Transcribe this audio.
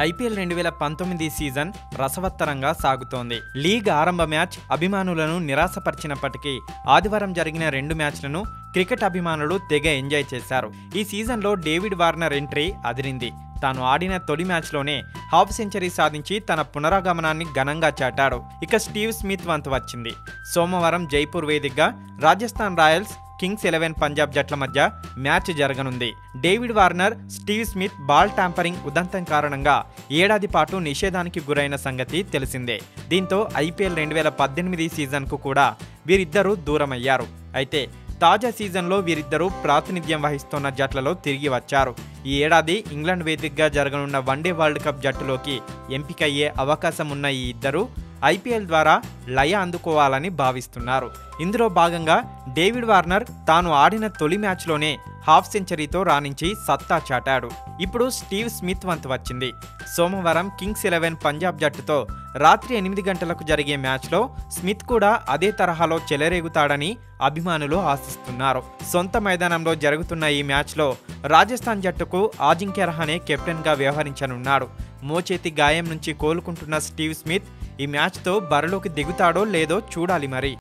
IPL రెండు వేల పంతొమ్మిది సీజన్ రసవత్తరంగా సాగుతోంది. లీగ్ ఆరంభ మ్యాచ్ అభిమానులను నిరాశపరిచినప్పటికీ ఆదివారం జరిగిన రెండు మ్యాచ్లను క్రికెట్ అభిమానులు తెగ ఎంజాయ్ చేశారు. ఈ సీజన్లో డేవిడ్ వార్నర్ ఎంట్రీ అదిరింది. తాను ఆడిన తొలి మ్యాచ్లోనే హాఫ్ సెంచరీ సాధించి తన పునరాగమనాన్ని ఘనంగా చాటాడు. ఇక స్టీవ్ స్మిత్ వంతు వచ్చింది. సోమవారం జైపూర్ వేదికగా Rajasthan royals kings eleven Punjab జట్ల మధ్య మ్యాచ్ జరగనుంది. David Warner Steve Smith ball tampering ఉదంతం కారణంగా ఏడాది పాటు నిషేధానికి గురైన సంగతి తెలిసిందే. దీంతో ఐపీఎల్ రెండు వేల పద్దెనిమిది సీజన్కు కూడా వీరిద్దరూ దూరమయ్యారు. అయితే తాజా సీజన్లో వీరిద్దరూ ప్రాతినిధ్యం వహిస్తున్న జట్లలో తిరిగి వచ్చారు. ఈ ఏడాది ఇంగ్లాండ్ వేదికగా జరగనున్న వన్డే వరల్డ్ కప్ జట్టులోకి ఎంపికయ్యే అవకాశం ఉన్న ఈ ఇద్దరు ఐపీఎల్ ద్వారా లయ అందుకోవాలని భావిస్తున్నారు. ఇందులో భాగంగా డేవిడ్ వార్నర్ తాను ఆడిన తొలి మ్యాచ్లోనే హాఫ్ సెంచరీతో రాణించి సత్తా చాటాడు. ఇప్పుడు స్టీవ్ స్మిత్ వంతు వచ్చింది. సోమవారం కింగ్స్ ఎలెవెన్ పంజాబ్ జట్టుతో రాత్రి ఎనిమిది గంటలకు జరిగే మ్యాచ్లో స్మిత్ కూడా అదే తరహాలో చెలరేగుతాడని అభిమానులు ఆశిస్తున్నారు. సొంత మైదానంలో జరుగుతున్న ఈ మ్యాచ్లో రాజస్థాన్ జట్టుకు ఆజింక్య రహానే కెప్టెన్గా వ్యవహరించనున్నాడు. మోచేతి గాయం నుంచి కోలుకుంటున్న స్టీవ్ స్మిత్ ఈ మ్యాచ్తో బరిలోకి దిగుతాడో లేదో చూడాలి మరి.